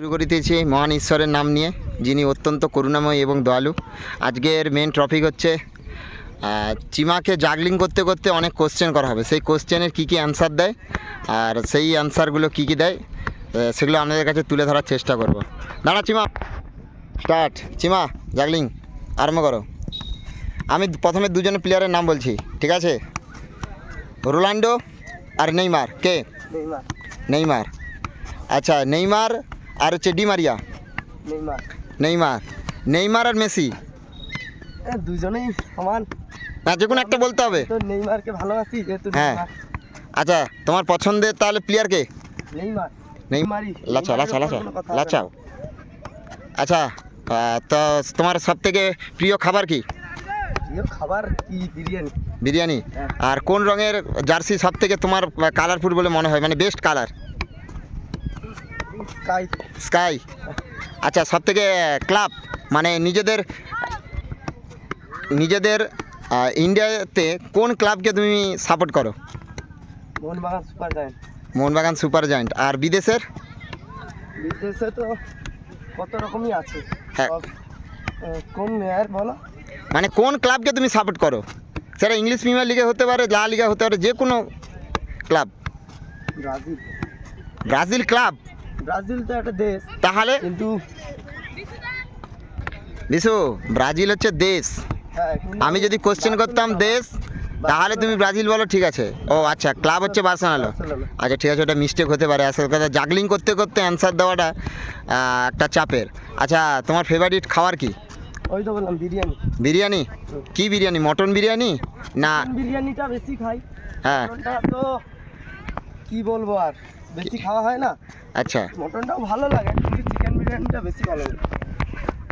শুরু করিতেছি মহান ঈশ্বরের নাম নিয়ে যিনি অত্যন্ত করুণাময় এবং দয়ালু। আজকের মেন টপিক হচ্ছে চিমাকে জাগলিং করতে করতে অনেক কোশ্চেন করা হবে। সেই কোশ্চেনের কী কী অ্যান্সার দেয় আর সেই অ্যান্সারগুলো কী কী দেয় সেগুলো আপনাদের কাছে তুলে ধরার চেষ্টা করব। দাঁড়া চিমা। স্টার্ট চিমা জাগলিং আরম্ভ করো। আমি প্রথমে দুজনের প্লেয়ারের নাম বলছি ঠিক আছে? রোনাল্ডো আর নেইমার কে? নেইমার। নেইমার। আচ্ছা নেইমার আর হচ্ছে Di Maria Neymar. Neymar. Neymar আর মেসি। দুজনেই সমান। না যে কোনো একটা বলতে হবে। নেইমারকে ভালোবাসি হ্যাঁ। আচ্ছা তোমার পছন্দের তাহলে প্লেয়ার কে? নেইমার। নেই নেইমারই। লাচা লাচা লাচা লাচাও। আচ্ছা তো তোমার সব থেকে প্রিয় খাবার কি? প্রিয় খাবার কি? বিরিয়ানি। বিরিয়ানি। হ্যাঁ। আর কোন রঙের জার্সি সব থেকে তোমার কালারফুল বলে মনে হয়? মানে বেস্ট কালার স্কাই স্কাই আচ্ছা সব থেকে ক্লাব মানে নিজেদের নিজেদের ইন্ডিয়াতে কোন ক্লাবকে তুমি সাপোর্ট করো? Mohun Bagan super giant Mohun Bagan super giant আর বিদেশের? বিদেশে তো কত রকমই আছে। হ্যাঁ। কোন মেয়ার বলো? মানে কোন ক্লাবকে তুমি সাপোর্ট করো? সেটা ইংলিশ প্রিমিয়ার লিগে হতে পারে লা লিগা হতে পারে যে কোনো club Brazil. Brazil club Brazil তো একটা দেশ। তাহলে? কিন্তু বিশু ব্রাজিল হচ্ছে দেশ। হ্যাঁ আমি যদি কোশ্চেন করতাম দেশ তাহলে তুমি ব্রাজিল বলো ঠিক আছে। ও আচ্ছা ক্লাব হচ্ছে বার্সেলোনা। বার্সেলোনা। আচ্ছা ঠিক আছে ওটা মিস্টেক হতে পারে। আসল কথা জাগলিং করতে করতে অ্যান্সার দেওয়াটা একটা চাপের। আচ্ছা তোমার ফেভারিট খাবার কি? ওই তো বললাম বিরিয়ানি। বিরিয়ানি? কি বিরিয়ানি? মটন বিরিয়ানি? না? বিরিয়ানিটা বেশি খাই। হ্যাঁ। তো কি বলব আর? বেশি খাওয়া হয় না। আচ্ছা। মটনটাও ভালো লাগে কিন্তু চিকেন বিরিয়ানিটা বেশি ভালো লাগে।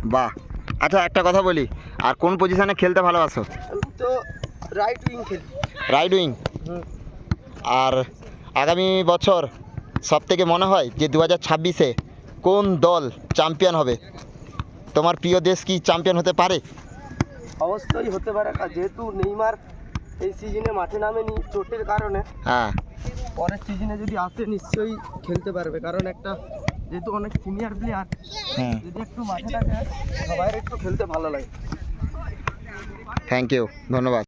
বাহ। আচ্ছা একটা কথা বলি। আর কোন পজিশনে খেলতে ভালোবাসো? আমি তো রাইট উইং খেলি। রাইড উইং হুম। আর আগামী বছর সব থেকে মনে হয় যে দু হাজার ছাব্বিশে কোন দল চ্যাম্পিয়ন হবে? তোমার প্রিয় দেশ কি চ্যাম্পিয়ন হতে পারে? অবশ্যই হতে পারে যেহেতু নেইমার এই সিজনে মাঠে নামেনি চোটের কারণে। হ্যাঁ। পরের সিজনে যদি আসে নিশ্চয়ই খেলতে পারবে। কারণ একটা যেহেতু অনেক সিনিয়র প্লেয়ার যদি একটু মাঠে থাকে সবাই একটু খেলতে ভালো লাগে। থ্যাংক ইউ ধন্যবাদ।